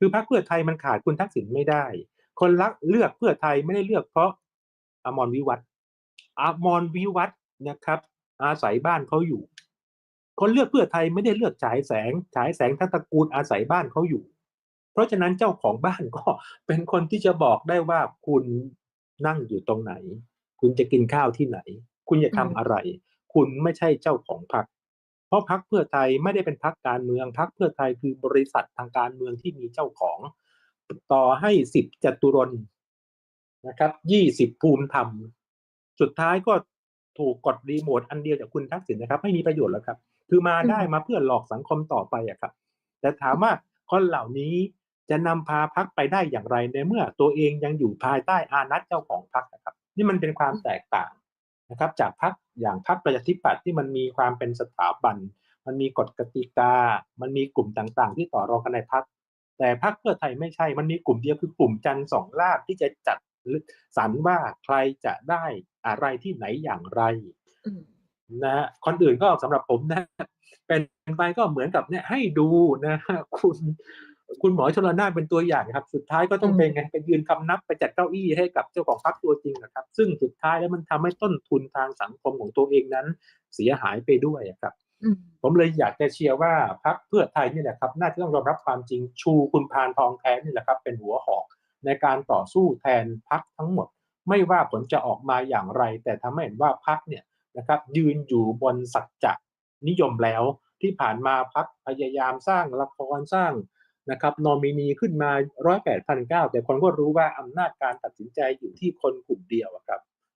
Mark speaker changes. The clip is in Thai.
Speaker 1: คือพรรคเพื่อไทยมันขาดคุณทักษิณไม่ได้ คนรักเลือกเพื่อไทยไม่ได้เลือกเพราะอมรวิวัฒน์อมรวิวัฒน์นะครับ อาศัยบ้านเขาอยู่ คนเลือกเพื่อไทยไม่ได้เลือกฉายแสงฉายแสงทั้งตระกูลอาศัยบ้านเขาอยู่ เพราะฉะนั้นเจ้าของบ้านก็เป็นคนที่จะบอกได้ว่าคุณนั่งอยู่ตรงไหน คุณจะกินข้าวที่ไหน คุณจะทำอะไร คุณไม่ใช่เจ้าของพรรค เพราะพรรคเพื่อไทยไม่ได้เป็นพรรคการเมืองพรรคเพื่อไทยคือบริษัททางการเมืองที่มีเจ้าของ ต่อให้สิบจตุรนนะครับยี่สิบภูมิธรรม สุดท้ายก็ถูกกดรีโมทอันเดียวจากคุณทักษิณนะครับ ไม่มีประโยชน์แล้วครับ คือมาได้มาเพื่อหลอกสังคมต่อไปอะครับ แต่ถามว่าคนเหล่านี้จะนำพาพักไปได้อย่างไรในเมื่อตัวเองยังอยู่ภายใต้อานัตเจ้าของพักนะครับ นี่มันเป็นความแตกต่าง นะครับจากพักอย่างพักประชาธิปัตย์ที่มันมีความเป็นสถาบัน มันมีกฎกติกา มันมีกลุ่มต่างๆ ที่ต่อรองกันในพักแต่พักเพื่อไทยไม่ใช่ มันมีกลุ่มเดียวคือกลุ่มจันทร์สองลาบที่จะจัดสรรว่าใครจะได้อะไรที่ไหนอย่างไร
Speaker 2: อืม
Speaker 1: นะฮะคนอื่นก็สำหรับผมนะ เป็นไปก็เหมือนกับเนี่ยให้ดูนะฮะคุณ คุณหมอชลนานเป็นตัวอย่างครับ สุดท้ายก็ต้องเป็นไงไปยืนคำนับไปจัดเก้าอี้ให้กับเจ้าของพรรคตัวจริงนะครับ ซึ่งสุดท้ายแล้วมันทำให้ต้นทุนทางสังคมของตัวเองนั้น เสียหายไปด้วยอะครับ
Speaker 2: อืม
Speaker 1: ผมเลยอยากจะเชียร์ว่าพรรคเพื่อไทยนี่แหละครับ น่าจะต้องยอมรับความจริงชูคุณพานทองแท้นี่แหละครับ เป็นหัวหอกในการต่อสู้แทนพรรคทั้งหมด ไม่ว่าผลจะออกมาอย่างไร แต่ทำให้เห็นว่าพรรคเนี่ยนะครับยืนอยู่บนสัจจะนิยมแล้วที่ผ่านมาพรรคพยายามสร้างละครสร้าง นะครับนอมินีขึ้นมาร้อยแปดพันเก้าแต่คนก็รู้ว่าอำนาจการตัดสินใจอยู่ที่คนกลุ่มเดียวครับ